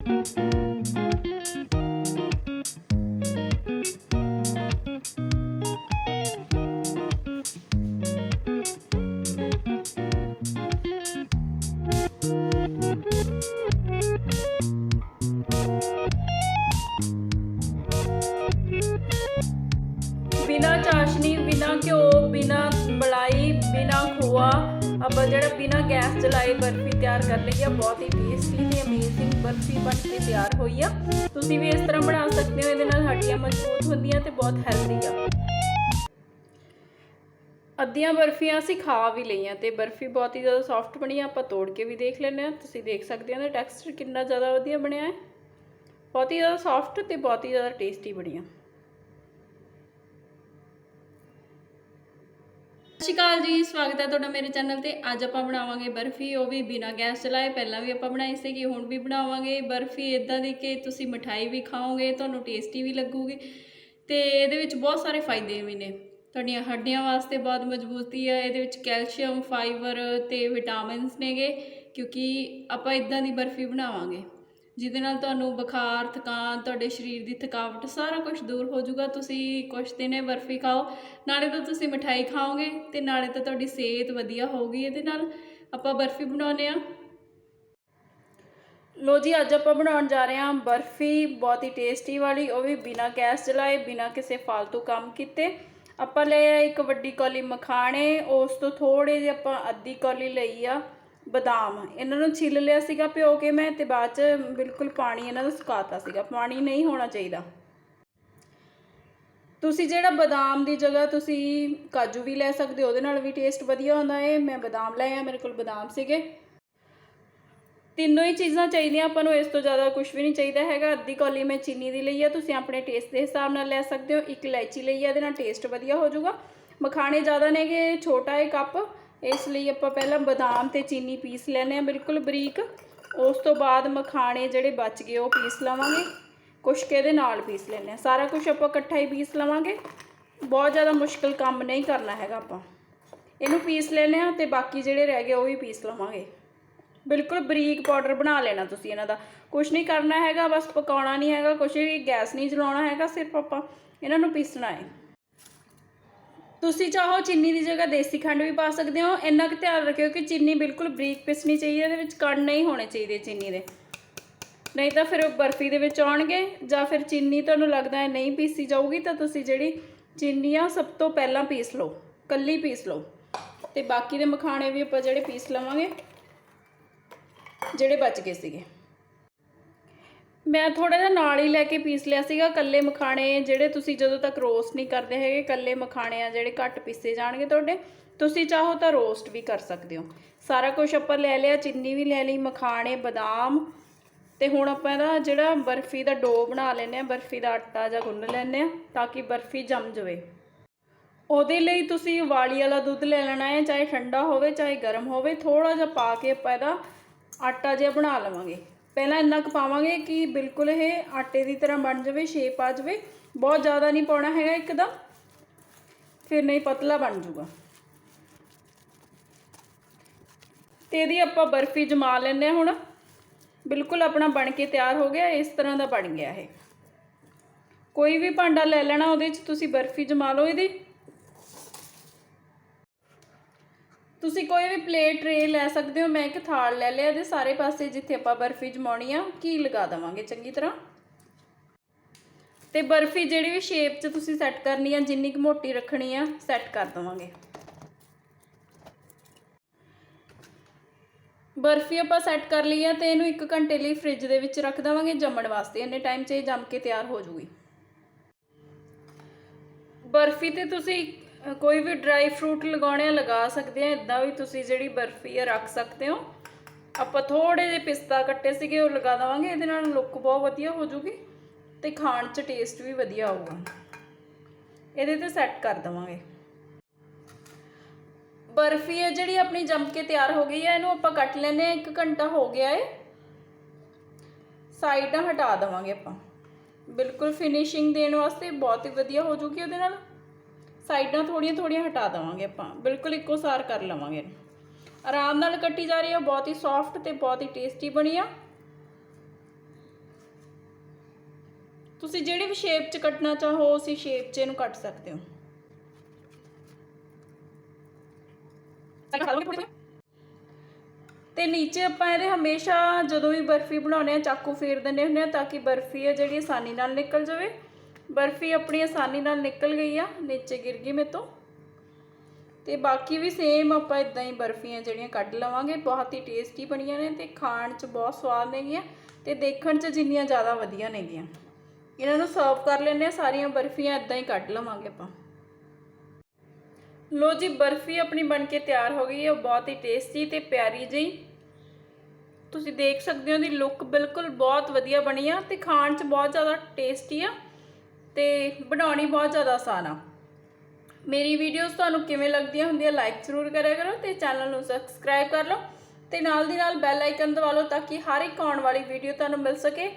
ਬਿਨਾ ਆਪਾਂ ਜਿਹੜਾ ਬਿਨਾ ਗੈਸ ਚਲਾਏ ਬਰਫੀ ਤਿਆਰ ਕਰ ਲਈ ਆ, ਬਹੁਤ ਹੀ ਟੇਸਟੀ ਤੇ ਅਮੇਜ਼ਿੰਗ ਬਰਫੀ ਬਣ ਕੇ ਤਿਆਰ ਹੋਈ ਆ। ਤੁਸੀਂ ਵੀ ਇਸ ਤਰ੍ਹਾਂ ਬਣਾ ਸਕਦੇ ਹੋ, ਇਹਦੇ ਨਾਲ ਹੱਡੀਆਂ ਮਜ਼ਬੂਤ ਹੁੰਦੀਆਂ ਤੇ ਬਹੁਤ ਹੈਲਦੀ ਆ। ਅੱਧੀਆਂ ਬਰਫੀਆਂ ਅਸੀਂ ਖਾ ਵੀ ਲਈਆਂ ਤੇ ਬਰਫੀ ਬਹੁਤ ਹੀ ਜ਼ਿਆਦਾ ਸੌਫਟ ਬਣੀ ਆ, ਆਪਾਂ ਤੋੜ ਕੇ ਵੀ ਦੇਖ ਲੈਂਦੇ ਆ। ਤੁਸੀਂ ਦੇਖ ਸਕਦੇ ਹੋ ਇਹਦਾ ਟੈਕਸਚਰ ਕਿੰਨਾ ਜ਼ਿਆਦਾ ਵਧੀਆ ਬਣਿਆ ਹੈ। ਬਹੁਤ ਹੀ ਜ਼ਿਆਦਾ ਸੌਫਟ ਤੇ ਬਹੁਤ ਹੀ ਜ਼ਿਆਦਾ ਟੇਸਟੀ ਬਣੀ ਆ। ਸ਼੍ਰੀ ਅਕਾਲ ਜੀ, ਸਵਾਗਤ ਹੈ ਤੁਹਾਡਾ ਮੇਰੇ ਚੈਨਲ ਤੇ। ਅੱਜ ਆਪਾਂ ਬਣਾਵਾਂਗੇ ਬਰਫੀ, ਉਹ ਵੀ ਬਿਨਾ ਗੈਸ ਚਲਾਏ। ਪਹਿਲਾਂ ਵੀ ਆਪਾਂ ਬਣਾਈ ਸੀਗੀ, ਹੁਣ ਵੀ ਬਣਾਵਾਂਗੇ। ਬਰਫੀ ਇਦਾਂ ਦੀ ਕਿ ਤੁਸੀਂ ਮਠਾਈ ਵੀ ਖਾਓਗੇ, ਤੁਹਾਨੂੰ ਟੇਸਟੀ ਵੀ ਲੱਗੂਗੀ। ਤੇ ਇਹਦੇ ਵਿੱਚ ਬਹੁਤ ਸਾਰੇ ਫਾਇਦੇ ਵੀ ਨੇ। ਤੁਹਾਡੀਆਂ ਹੱਡੀਆਂ ਵਾਸਤੇ ਬਹੁਤ ਮਜ਼ਬੂਤੀ ਹੈ ਇਹਦੇ ਵਿੱਚ ਕੈਲਸ਼ੀਅਮ, ਫਾਈਬਰ ਤੇ ਵਿਟਾਮਿਨਸ ਨੇਗੇ, ਕਿਉਂਕਿ ਆਪਾਂ ਇਦਾਂ ਦੀ ਬਰਫੀ ਬਣਾਵਾਂਗੇ। ਜਿਹਦੇ ਨਾਲ ਤੁਹਾਨੂੰ ਬੁਖਾਰ, ਥਕਾਨ, ਤੁਹਾਡੇ ਸਰੀਰ ਦੀ ਥਕਾਵਟ, ਸਾਰਾ ਕੁਝ ਦੂਰ ਹੋ ਜਾਊਗਾ। ਤੁਸੀਂ ਕੁਛ ਦਿਨ ਇਹ ਬਰਫੀ ਖਾਓ। ਨਾਲੇ ਤਾਂ ਤੁਸੀਂ ਮਠਾਈ ਖਾਓਗੇ ਤੇ ਨਾਲੇ ਤਾਂ ਤੁਹਾਡੀ ਸਿਹਤ ਵਧੀਆ ਹੋਊਗੀ। ਇਹਦੇ ਨਾਲ ਆਪਾਂ ਬਰਫੀ ਬਣਾਉਨੇ ਆ ਲੋ ਜੀ, ਅੱਜ ਆਪਾਂ ਬਣਾਉਣ ਜਾ ਰਹੇ ਹਾਂ ਬਰਫੀ। ਬਹੁਤ ਹੀ ਟੇਸਟੀ ਵਾਲੀ। ਉਹ ਵੀ ਬਿਨਾ ਗੈਸ ਜਲਾਏ, ਬਿਨਾ ਕਿਸੇ ਫालतू ਕੰਮ ਕੀਤੇ। ਆਪਾਂ ਲਿਆ ਇੱਕ ਵੱਡੀ ਕੌਲੀ ਮਖਾਣੇ। ਉਸ ਤੋਂ ਥੋੜੇ ਜਿਹੇ ਆਪਾਂ ਅੱਧੀ ਕੌਲੀ ਲਈ ਆ। ਬਦਾਮ। ਇਹਨਾਂ ਨੂੰ ਛਿੱਲ ਲਿਆ ਸੀਗਾ ਭਿਓ ਕੇ ਮੈਂ ਤੇ ਬਾਅਦ ਚ ਬਿਲਕੁਲ ਪਾਣੀ ਇਹਨਾਂ ਦਾ ਸੁਕਾਤਾ ਸੀਗਾ। ਪਾਣੀ ਨਹੀਂ ਹੋਣਾ ਚਾਹੀਦਾ। ਤੁਸੀਂ ਜਿਹੜਾ ਬਦਾਮ ਦੀ ਜਗ੍ਹਾ ਤੁਸੀਂ ਕਾਜੂ ਵੀ ਲੈ ਸਕਦੇ ਹੋ, ਉਹਦੇ ਨਾਲ ਵੀ ਟੇਸਟ ਵਧੀਆ ਹੁੰਦਾ ਹੈ ਮੈਂ ਬਦਾਮ ਲਏ ਆ, ਮੇਰੇ ਕੋਲ ਬਦਾਮ ਸੀਗੇ। ਤਿੰਨੋਂ ਹੀ ਚੀਜ਼ਾਂ ਚਾਹੀਦੀਆਂ, ਆਪਾਂ ਨੂੰ ਇਸ ਤੋਂ ਜ਼ਿਆਦਾ ਕੁਝ ਵੀ ਨਹੀਂ ਚਾਹੀਦਾ ਹੈਗਾ। ਅੱਧੀ ਕੌਲੀ ਮੈਂ ਚੀਨੀ ਦੀ ਲਈ ਆ, ਤੁਸੀਂ ਆਪਣੇ ਟੇਸਟ ਦੇ ਹਿਸਾਬ ਨਾਲ ਲੈ ਸਕਦੇ ਹੋ। ਇੱਕ ਇਲਾਇਚੀ ਲਈ ਆ, ਇਹਦੇ ਨਾਲ ਟੇਸਟ ਵਧੀਆ ਹੋ ਜਾਊਗਾ। ਮਖਾਣੇ ਜ਼ਿਆਦਾ ਨੇਗੇ, ਛੋਟਾ ਹੈ ਕੱਪ। ਇਸ ਲਈ ਆਪਾਂ ਪਹਿਲਾਂ ਬਦਾਮ ਤੇ ਚੀਨੀ ਪੀਸ ਲੈਣੇ ਆ ਬਿਲਕੁਲ ਬਰੀਕ। ਉਸ ਤੋਂ ਬਾਅਦ ਮਖਾਣੇ ਜਿਹੜੇ ਬਚ ਗਏ, ਉਹ ਪੀਸ ਲਵਾਂਗੇ। ਕੁਛ ਇਹਦੇ ਨਾਲ ਪੀਸ ਲੈਣੇ ਆ ਸਾਰਾ ਕੁਝ ਆਪਾਂ ਇਕੱਠਾ ਹੀ ਪੀਸ ਲਵਾਂਗੇ। ਬਹੁਤ ਜ਼ਿਆਦਾ ਮੁਸ਼ਕਲ ਕੰਮ ਨਹੀਂ ਕਰਨਾ ਹੈਗਾ ਆਪਾਂ। ਇਹਨੂੰ ਪੀਸ ਲੈਣੇ ਆ ਤੇ ਬਾਕੀ ਜਿਹੜੇ ਰਹਿ ਗਏ, ਉਹ ਵੀ ਪੀਸ ਲਵਾਂਗੇ। ਬਿਲਕੁਲ ਬਰੀਕ ਪਾਊਡਰ ਬਣਾ ਲੈਣਾ ਤੁਸੀਂ ਇਹਨਾਂ ਦਾ। ਕੁਝ ਨਹੀਂ ਕਰਨਾ ਹੈਗਾ, ਬਸ ਪਕਾਉਣਾ ਨਹੀਂ ਹੈਗਾ ਕੁਝ ਵੀ ਗੈਸ ਨਹੀਂ ਜਲਾਉਣਾ ਹੈਗਾ, ਸਿਰਫ ਆਪਾਂ ਇਹਨਾਂ ਨੂੰ ਪੀਸਣਾ ਹੈ। ਤੁਸੀਂ ਚਾਹੋ ਚੀਨੀ ਦੀ ਜਗ੍ਹਾ ਦੇਸੀ ਖੰਡ ਵੀ ਪਾ ਸਕਦੇ ਹੋ। ਇੰਨਾ ਕੁ ਧਿਆਨ ਰੱਖਿਓ ਕਿ ਚੀਨੀ ਬਿਲਕੁਲ ਬਰੀਕ ਪਿਸਣੀ ਚਾਹੀਦੀ ਹੈ ਇਹਦੇ ਵਿੱਚ ਕਣ ਨਹੀਂ ਹੋਣੇ ਚਾਹੀਦੇ ਚੀਨੀ ਦੇ। ਨਹੀਂ ਤਾਂ ਫਿਰ ਉਹ ਬਰਫੀ ਦੇ ਵਿੱਚ ਆਉਣਗੇ ਜਾਂ ਫਿਰ ਚੀਨੀ ਤੁਹਾਨੂੰ ਲੱਗਦਾ ਹੈ ਨਹੀਂ ਪੀਸੀ ਜਾਊਗੀ ਤਾਂ ਤੁਸੀਂ ਜਿਹੜੀ ਚੀਨੀ ਆ, ਸਭ ਤੋਂ ਪਹਿਲਾਂ ਪੀਸ ਲਓ, ਕੱਲੀ ਪੀਸ ਲਓ। ਤੇ ਬਾਕੀ ਦੇ ਮਖਾਣੇ ਵੀ ਆਪਾਂ ਜਿਹੜੇ ਪੀਸ ਲਵਾਂਗੇ, ਜਿਹੜੇ ਬਚ ਗਏ ਸੀਗੇ। ਮੈਂ ਥੋੜਾ ਜਿਹਾ ਨਾਲ ਹੀ ਲੈ ਕੇ ਪੀਸ ਲਿਆ ਸੀਗਾ ਕੱਲੇ ਮਖਾਣੇ ਜਿਹੜੇ ਤੁਸੀਂ ਜਦੋਂ ਤੱਕ ਰੋਸਟ ਨਹੀਂ ਕਰਦੇ ਹੈਗੇ ਕੱਲੇ ਮਖਾਣੇ ਆ ਜਿਹੜੇ ਘੱਟ ਪੀਸੇ ਜਾਣਗੇ ਤੁਹਾਡੇ, ਤੁਸੀਂ ਚਾਹੋ ਤਾਂ ਰੋਸਟ ਵੀ ਕਰ ਸਕਦੇ ਹੋ। ਸਾਰਾ ਕੁਝ ਆਪਾਂ ਲੈ ਲਿਆ, ਚੀਨੀ ਵੀ ਲੈ ਲਈ, ਮਖਾਣੇ, ਬਦਾਮ ਤੇ ਹੁਣ ਆਪਾਂ ਇਹਦਾ ਜਿਹੜਾ ਬਰਫੀ ਦਾ ਡੋ ਬਣਾ ਲੈਨੇ ਆ ਬਰਫੀ ਦਾ ਆਟਾ ਜਾਂ ਗੁੰਨ ਲੈਨੇ ਆ ਤਾਂ ਕਿ ਬਰਫੀ ਜੰਮ ਜਾਵੇ। ਉਹਦੇ ਲਈ ਤੁਸੀਂ ਵਾਲੀ ਵਾਲਾ ਦੁੱਧ ਲੈ ਲੈਣਾ ਹੈ, ਚਾਹੇ ਠੰਡਾ ਹੋਵੇ, ਚਾਹੇ ਗਰਮ ਹੋਵੇ ਥੋੜਾ ਜਿਹਾ ਪਾ ਕੇ ਆਪਾਂ ਇਹਦਾ ਆਟਾ ਜਿਹਾ ਬਣਾ ਲਵਾਂਗੇ। ਪਹਿਲਾਂ ਇੰਨਾ ਕੁ ਪਾਵਾਂਗੇ ਕਿ ਬਿਲਕੁਲ ਇਹ ਆਟੇ ਦੀ ਤਰ੍ਹਾਂ ਬਣ ਜਾਵੇ ਸ਼ੇਪ ਆ ਜਾਵੇ। ਬਹੁਤ ਜ਼ਿਆਦਾ ਨਹੀਂ ਪਾਉਣਾ ਹੈਗਾ ਇੱਕਦਮ। ਫਿਰ ਨਹੀਂ ਪਤਲਾ ਬਣ ਜਾਊਗਾ। ਤੇ ਇਹਦੀ ਆਪਾਂ ਬਰਫੀ ਜਮਾ ਲੈਨੇ ਆ ਹੁਣ। ਬਿਲਕੁਲ ਆਪਣਾ ਬਣ ਕੇ ਤਿਆਰ ਹੋ ਗਿਆ, ਇਸ ਤਰ੍ਹਾਂ ਦਾ ਬਣ ਗਿਆ ਇਹ। ਕੋਈ ਵੀ ਭਾਂਡਾ ਲੈ ਲੈਣਾ ਉਹਦੇ 'ਚ, ਤੁਸੀਂ ਬਰਫੀ ਜਮਾ ਲਓ ਇਹਦੀ। ਤੁਸੀਂ ਕੋਈ ਵੀ ਪਲੇਟ ਟਰੇ ਲੈ ਸਕਦੇ ਹੋ, ਮੈਂ ਇੱਕ ਥਾਲ ਲੈ ਲਿਆ ਇਹਦੇ ਸਾਰੇ ਪਾਸੇ ਜਿੱਥੇ ਆਪਾਂ ਬਰਫੀ ਜਮਾਉਣੀ ਆ ਕੀ ਲਗਾ ਦਵਾਂਗੇ ਚੰਗੀ ਤਰ੍ਹਾਂ। ਤੇ ਬਰਫੀ ਜਿਹੜੀ ਵੀ ਸ਼ੇਪ 'ਚ ਤੁਸੀਂ ਸੈੱਟ ਕਰਨੀ ਆ, ਜਿੰਨੀ ਕੁ ਮੋਟੀ ਰੱਖਣੀ ਆ ਸੈੱਟ ਕਰ ਦਵਾਂਗੇ। ਬਰਫੀ ਆਪਾਂ ਸੈੱਟ ਕਰ ਲਈ ਆ ਤੇ ਇਹਨੂੰ 1 ਘੰਟੇ ਲਈ ਫ੍ਰਿਜ ਦੇ ਵਿੱਚ ਰੱਖ ਦਵਾਂਗੇ, ਜੰਮਣ ਵਾਸਤੇ, ਇੰਨੇ ਟਾਈਮ 'ਚ ਇਹ ਜੰਮ ਕੇ ਤਿਆਰ ਹੋ ਜੂਗੀ। ਬਰਫੀ ਤੇ ਤੁਸੀਂ ਅ, ਕੋਈ ਵੀ ਡਰਾਈ ਫਰੂਟ ਲਗਾਉਣੇ ਆ ਲਗਾ ਸਕਦੇ ਆ ਇਦਾਂ ਵੀ ਤੁਸੀਂ ਜਿਹੜੀ ਬਰਫੀ ਆ ਰੱਖ ਸਕਦੇ ਹੋ। ਆਪਾਂ ਥੋੜੇ ਜਿਹੇ ਪਿਸਤਾ ਕੱਟੇ ਸੀਗੇ ਉਹ ਲਗਾ ਦਵਾਂਗੇ ਇਹਦੇ ਨਾਲ ਲੁੱਕ ਬਹੁਤ ਵਧੀਆ ਹੋ ਜੂਗੀ ਤੇ ਖਾਣ 'ਚ ਟੇਸਟ ਵੀ ਵਧੀਆ ਆਊਗਾ। ਇਹਦੇ ਤੇ ਸੈੱਟ ਕਰ ਦਵਾਂਗੇ। ਬਰਫੀ ਹੈ ਜਿਹੜੀ ਆਪਣੀ ਜੰਮ ਕੇ ਤਿਆਰ ਹੋ ਗਈ ਹੈ ਇਹਨੂੰ ਆਪਾਂ ਕੱਟ ਲੈਨੇ ਆ 1 ਘੰਟਾ ਹੋ ਗਿਆ ਏ। ਸਾਈਡਾਂ ਹਟਾ ਦਵਾਂਗੇ ਆਪਾਂ। ਬਿਲਕੁਲ ਫਿਨਿਸ਼ਿੰਗ ਦੇਣ ਵਾਸਤੇ ਬਹੁਤ ਹੀ ਵਧੀਆ ਹੋ ਜੂਗੀ ਉਹਦੇ ਨਾਲ। ਸਾਈਡਾਂ ਥੋੜੀਆਂ ਥੋੜੀਆਂ ਹਟਾ ਦਵਾਂਗੇ ਆਪਾਂ। ਬਿਲਕੁਲ ਇੱਕੋ ਸਾਰ ਕਰ ਲਵਾਂਗੇ। ਆਰਾਮ ਨਾਲ ਕੱਟੀ ਜਾ ਰਹੀ ਹੈ ਬਹੁਤ ਹੀ ਸੌਫਟ ਤੇ ਬਹੁਤ ਹੀ ਟੇਸਟੀ ਬਣੀ ਆ। ਤੁਸੀਂ ਜਿਹੜੀ ਵੀ ਸ਼ੇਪ 'ਚ ਕੱਟਣਾ ਚਾਹੋ, ਉਸੇ ਸ਼ੇਪ 'ਚ ਇਹਨੂੰ ਕੱਟ ਸਕਦੇ ਹੋ। ਤੇ ਨੀਚੇ ਆਪਾਂ ਇਹਦੇ ਹਮੇਸ਼ਾ ਜਦੋਂ ਵੀ ਬਰਫੀ ਬਣਾਉਨੇ ਆ, ਚਾਕੂ ਫੇਰ ਦਿੰਦੇ ਹੁੰਦੇ ਆ, ਤਾਂ ਕਿ ਬਰਫੀ ਆ ਜਿਹੜੀ ਆਸਾਨੀ ਨਾਲ ਨਿਕਲ ਜਾਵੇ। ਬਰਫੀ ਆਪਣੀ ਆਸਾਨੀ ਨਾਲ ਨਿਕਲ ਗਈ ਆ, ਨੀਚੇ ਗਿਰ ਗਈ ਮੇਰੇ ਤੋਂ। ਤੇ ਬਾਕੀ ਵੀ ਸੇਮ ਆਪਾਂ ਇਦਾਂ ਹੀ ਬਰਫੀਆਂ ਜਿਹੜੀਆਂ ਕੱਢ ਲਵਾਂਗੇ, ਬਹੁਤ ਹੀ ਟੇਸਟੀ ਬਣੀਆਂ ਨੇ ਤੇ ਖਾਣ 'ਚ ਬਹੁਤ ਸਵਾਦ ਨੇਗੀਆਂ ਤੇ ਦੇਖਣ 'ਚ ਜਿੰਨੀਆਂ ਜ਼ਿਆਦਾ ਵਧੀਆ ਨੇਗੀਆਂ ਇਹਨਾਂ ਨੂੰ ਸਰਵ ਕਰ ਲੈਂਦੇ ਆ ਸਾਰੀਆਂ ਬਰਫੀਆਂ ਇਦਾਂ ਹੀ ਕੱਢ ਲਵਾਂਗੇ ਆਪਾਂ। ਲੋ ਜੀ, ਬਰਫੀ ਆਪਣੀ ਬਣ ਕੇ ਤਿਆਰ ਹੋ ਗਈ ਹੈ ਬਹੁਤ ਹੀ ਟੇਸਟੀ ਤੇ ਪਿਆਰੀ ਜਿਹੀ। ਤੁਸੀਂ ਦੇਖ ਸਕਦੇ ਹੋ ਦੀ ਲੁੱਕ ਬਿਲਕੁਲ ਬਹੁਤ ਵਧੀਆ ਬਣੀ ਆ ਤੇ ਖਾਣ 'ਚ ਬਹੁਤ ਜ਼ਿਆਦਾ ਟੇਸਟੀ ਆ। ਤੇ ਬਣਾਉਣੀ ਬਹੁਤ ਜ਼ਿਆਦਾ ਆਸਾਨ ਆ। ਮੇਰੀ ਵੀਡੀਓਜ਼ ਤੁਹਾਨੂੰ ਕਿਵੇਂ ਲੱਗਦੀਆਂ ਹੁੰਦੀਆਂ ਲਾਈਕ ਜ਼ਰੂਰ ਕਰਿਆ ਕਰੋ ਤੇ ਚੈਨਲ ਨੂੰ ਸਬਸਕ੍ਰਾਈਬ ਕਰ ਲਓ ਤੇ ਨਾਲ ਦੀ ਨਾਲ ਬੈਲ ਆਈਕਨ ਦਬਾ ਲਓ ਤਾਂ ਕਿ ਹਰ ਇੱਕ ਆਉਣ ਵਾਲੀ ਵੀਡੀਓ ਤੁਹਾਨੂੰ ਮਿਲ ਸਕੇ।